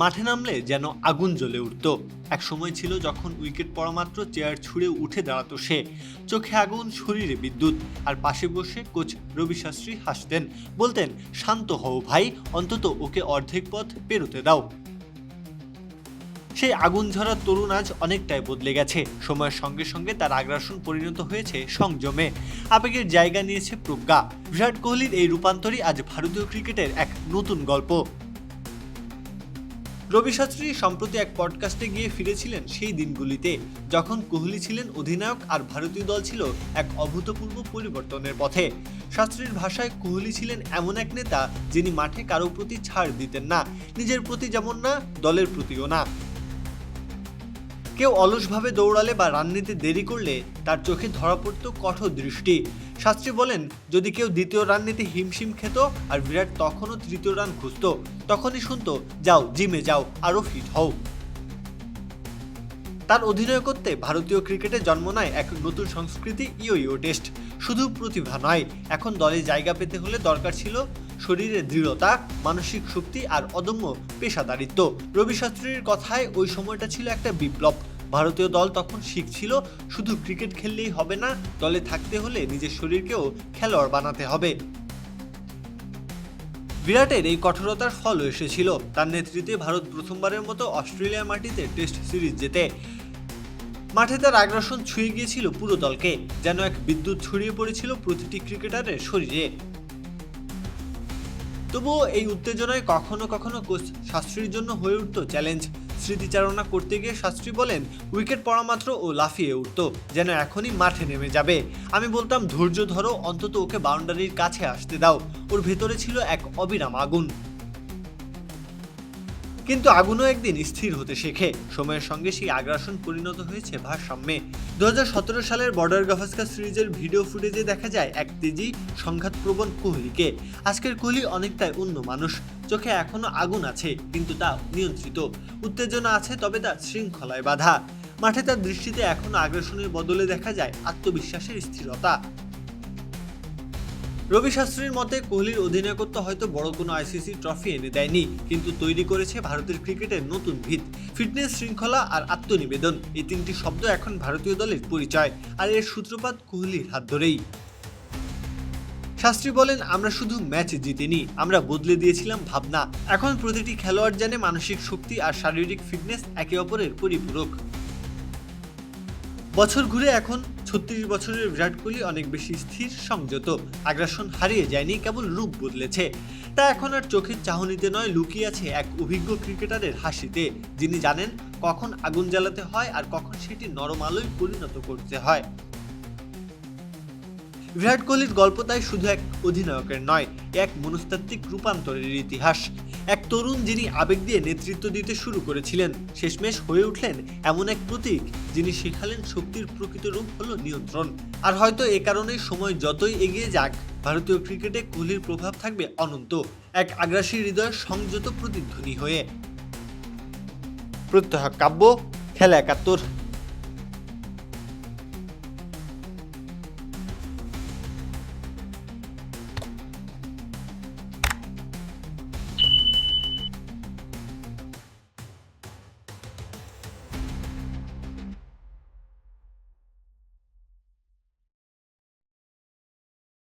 মাঠে নামলে যেন আগুন জ্বলে উঠত। এক সময় ছিল যখন উইকেট পড়া মাত্র চেয়ার ছুঁড়ে উঠে দাঁড়াতো সে। চোখে আগুন, শরীরে বিদ্যুৎ, আর পাশে বসে কোচ রবি শাস্ত্রী হাসতেন, বলতেন, শান্ত হও ভাই, অন্তত ওকে অর্ধেক পথ পেরোতে দাও। সেই আগুন ঝরা তরুণ আজ অনেকটাই বদলে গেছে। সময়ের সঙ্গে সঙ্গে তার আগ্রাসন পরিণত হয়েছে সংযমে। আবেগের জায়গা নিয়েছে প্রজ্ঞা। বিরাট কোহলির এই রূপান্তরই আজ ভারতীয় ক্রিকেটের এক নতুন গল্প। রবি শাস্ত্রী সম্প্রতি এক পডকাস্টে গিয়ে ফিরেছিলেন সেই দিনগুলিতে, যখন কোহলি ছিলেন অধিনায়ক আর ভারতীয় দল ছিল এক অভূতপূর্ব পরিবর্তনের পথে। শাস্ত্রীর ভাষায় কোহলি ছিলেন এমন এক নেতা যিনি মাঠে কারও প্রতি ছাড় দিতেন না, নিজের প্রতি যেমন না, দলের প্রতিও না। কেউ অলসভাবে দৌড়ালে বা রান নিতে দেরি করলে তার চোখে ধরা পড়তো কঠোর দৃষ্টি। শাস্ত্রী বলেন, যদি কেউ দ্বিতীয় রান নিতে হিমশিম খেত আর বিরাট তখনও তৃতীয় রান খুঁজতো, তখনই শুনতো, যাও, জিমে যাও আরও ফিট হও। তার অধিনায়কত্বে ভারতীয় ক্রিকেটে জন্ম নেয় এক নতুন সংস্কৃতি ইও টেস্ট। শুধু প্রতিভা নয়, এখন দলে জায়গা পেতে হলে দরকার ছিল শরীরে দৃঢ়তা, মানসিক শক্তি আর অদম্য পেশাদারিত্ব। রবি শাস্ত্রীর কথায়, ওই সময়টা ছিল একটা বিপ্লব। ভারতীয় দল তখন শিখছিল, শুধু ক্রিকেট খেললেই হবে না, দলে থাকতে হলে নিজের শরীরকেও খেলোয়াড় বানাতে হবে। বিরাটের এই কঠোরতার ফল এসেছিল। তার নেতৃত্বে ভারত প্রথমবারের মতো অস্ট্রেলিয়ার মাটিতে টেস্ট সিরিজ জেতে। মাঠে তার আগ্রাসন ছুঁয়ে গিয়েছিল পুরো দলকে, যেন এক বিদ্যুৎ ছড়িয়ে পড়েছিল প্রতিটি ক্রিকেটারের শরীরে। তবুও এই উত্তেজনায় কখনো কখনো কোচ শাস্ত্রীর জন্য হয়ে উঠত চ্যালেঞ্জ। স্মৃতিচারণা করতে গিয়ে শাস্ত্রী বলেন, উইকেট পড়া মাত্র ও লাফিয়ে উঠত, যেন এখনই মাঠে নেমে যাবে। আমি বলতাম, ধৈর্য ধরো, অন্তত ওকে বাউন্ডারির কাছে আসতে দাও। ওর ভেতরে ছিল এক অবিরাম আগুন। কিন্তু আগুনও একদিন স্থির হতে শেখে। সময়ের সঙ্গে সেই আগ্রাসন পরিণত হয়েছে ভারসাম্যে। দু হাজার সতেরো সালের বর্ডার গাভাস্কার সিরিজের ভিডিও ফুটেজে দেখা যায় এক তেজি সংঘাতপ্রবণ কোহলিকে। আজকের কোহলি অনেকটাই অন্য মানুষ। চোখে এখনও আগুন আছে, কিন্তু তা নিয়ন্ত্রিত। উত্তেজনা আছে, তবে তা শৃঙ্খলায় বাধা। মাঠে তার দৃষ্টিতে এখনও আগ্রাসনের বদলে দেখা যায় আত্মবিশ্বাসের স্থিরতা। রবি শাস্ত্রীর মতে, কোহলির অধিনায়কত্ব হয়তো বড় কোনো আইসিসি ট্রফি এনে দেয়নি, কিন্তু তৈরি করেছে ভারতের ক্রিকেটের নতুন ভিত, ফিটনেস শৃঙ্খলা আর আত্মনিবেদন। এই তিনটি শব্দ এখন ভারতীয় দলের পরিচয়, আর এর সূত্রপাত কোহলির হাত ধরেই। শাস্ত্রী বলেন, আমরা শুধু ম্যাচ জিতিনি, আমরা বদলে দিয়েছিলাম ভাবনা। এখন প্রতিটি খেলোয়াড় জানে মানসিক শক্তি আর শারীরিক ফিটনেস একে অপরের পরিপূরক। বছর ঘুরে এখন ছত্রিশ বছরের বিরাট কোহলি অনেক বেশি স্থির, সংযত। আগ্রাসন হারিয়ে যায়নি, কেবল রূপ বদলেছে। তা এখন আর চোখের চাহনিতে নয়, লুকিয়ে আছে এক অভিজ্ঞ ক্রিকেটারের হাসিতে। যিনি জানেন কখন আগুন জ্বালাতে হয় আর কখন সেটি নরম আলোয় পরিণত করতে হয়। বিরাট কোহলির গল্প তাই শুধু এক অধিনায়কের নয় এক মনস্তাত্ত্বিক রূপান্তরের ইতিহাস। এক তরুণ যিনি আবেগ দিয়ে নেতৃত্ব দিতে শুরু করেছিলেন, শেষমেশ হয়ে উঠলেন এমন এক প্রতীক যিনি শেখালেন শক্তির প্রকৃত রূপ হলো নিয়ন্ত্রণ। আর হয়তো এ কারণেই সময় যতই এগিয়ে যাক, ভারতীয় ক্রিকেটে কোহলির প্রভাব থাকবে অনন্ত, এক আগ্রাসী হৃদয়ের সংযত প্রতিধ্বনি হয়ে। প্রত্যহ কাব্য, খেলা একাত্তর।